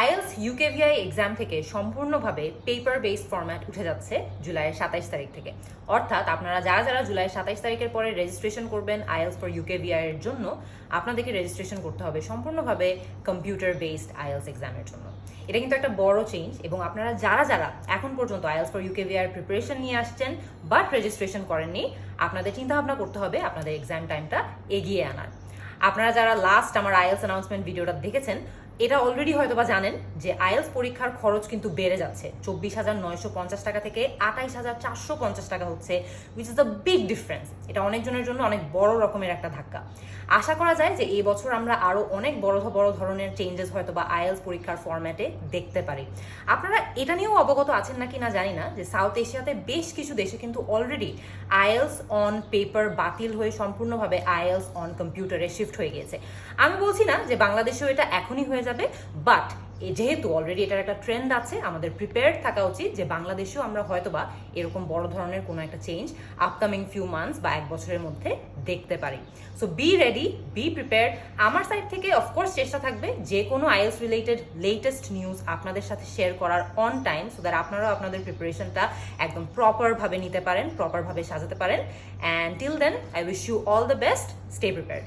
IELTS UKVI exam থেকে সম্পূর্ণভাবে paper based format উঠে যাচ্ছে জুলাইয়ের সাতাইশ তারিখ থেকে। অর্থাৎ আপনারা যারা যারা জুলাইয়ের সাতাইশ তারিখের পরে রেজিস্ট্রেশন করবেন আইএলস ফর ইউকেভিআই এর জন্য, আপনাদেরকে রেজিস্ট্রেশন করতে হবে সম্পূর্ণভাবে কম্পিউটার বেসড আইএলস এক্সামের জন্য। এটা কিন্তু একটা বড় চেঞ্জ এবং আপনারা যারা যারা এখন পর্যন্ত আইএলস ফর ইউকেভিআর প্রিপারেশন নিয়ে আসছেন বাট রেজিস্ট্রেশন করেননি, আপনাদের চিন্তা ভাবনা করতে হবে আপনাদের এক্সাম টাইমটা এগিয়ে আনার। আপনারা যারা লাস্ট আমার আইএলস অ্যানাউন্সমেন্ট ভিডিওটা দেখেছেন এটা অলরেডি হয়তো বা জানেন যে আইএলস পরীক্ষার খরচ কিন্তু বেড়ে যাচ্ছে। চব্বিশ হাজার নয়শো পঞ্চাশ টাকা থেকে আঠাইশ হাজার চারশো পঞ্চাশ টাকা হচ্ছে which is the big difference এটা অনেকজনের জন্য অনেক বড় রকমের একটা ধাক্কা। আশা করা যায় যে এই বছর আমরা আরও অনেক বড় বড় ধরনের চেঞ্জেস হয়তো বা আইএলস পরীক্ষার ফরম্যাটে দেখতে পারি। আপনারা এটা নিয়েও অবগত আছেন নাকি না জানি না যে সাউথ এশিয়াতে বেশ কিছু দেশে কিন্তু অলরেডি আইএলস অন পেপার বাতিল হয়ে সম্পূর্ণভাবে আইএলস অন কম্পিউটারে শিফট হয়ে গিয়েছে। আমি বলছি না যে বাংলাদেশেও এটা এখনই যাবে। বাট যেহেতু অলরেডি এটার একটা ট্রেন্ড আছে, আমাদের প্রিপেয়ার্ড থাকা উচিত যে বাংলাদেশেও আমরা হয়তোবা এরকম বড় ধরনের কোনো একটা চেঞ্জ আপকামিং ফিউ মান্থস বা এক বছরের মধ্যে দেখতে পারি। So be ready be prepared আমার সাইড থেকে অফকোর্স চেষ্টা থাকবে যে কোনো আইএলস রিলেটেড লেটেস্ট নিউজ আপনাদের সাথে শেয়ার করার অন টাইম সো দ্যাট আপনারাও আপনাদের প্রিপারেশনটা একদম প্রপারভাবে নিতে পারেন প্রপারভাবে সাজাতে পারেন। And till then I wish you all the best stay prepared